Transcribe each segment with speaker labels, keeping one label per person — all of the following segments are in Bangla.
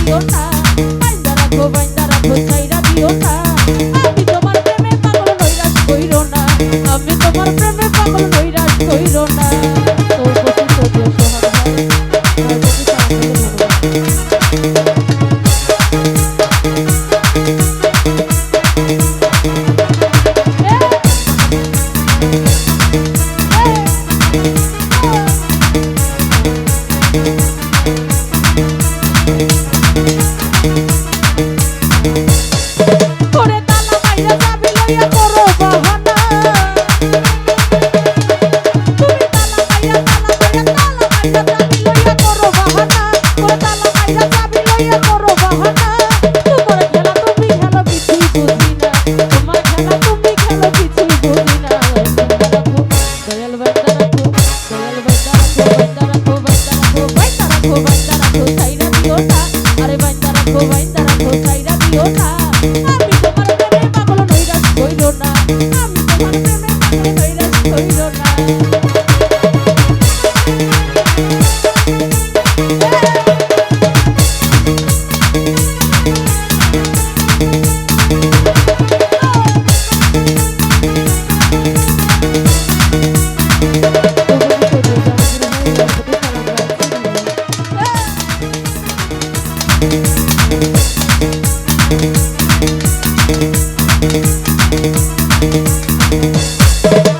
Speaker 1: দিও না মাইন্দা রাখো বাইন্দা রাখো ছাইরা দিও না আমি তোমার প্রেমে পাগল নৈরাজ কইর না আমি তোমার প্রেমে পাগল নৈরাজ কইর না thank you Thank you.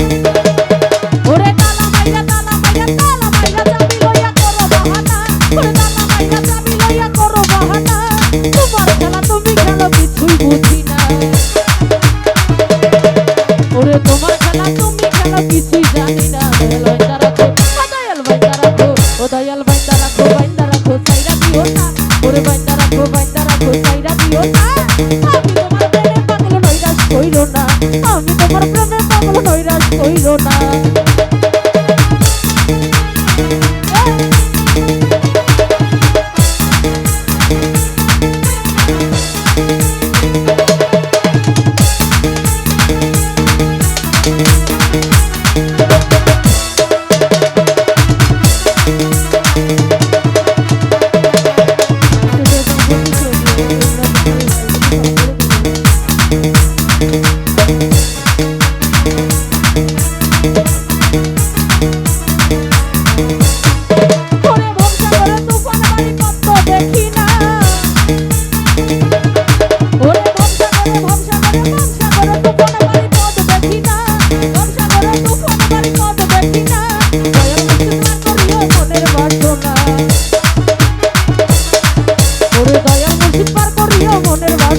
Speaker 1: you আমি তোমার প্রেমে পাগল নৈরাশ কইরো না।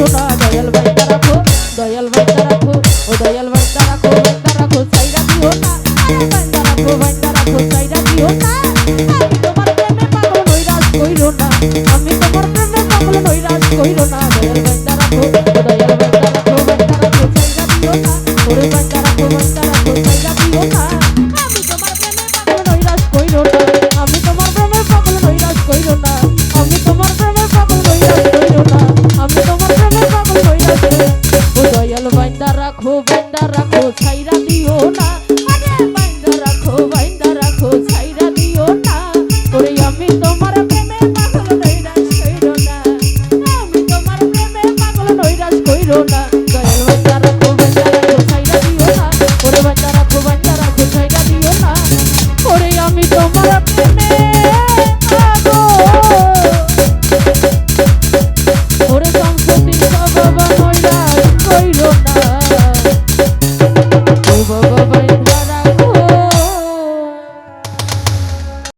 Speaker 1: মনের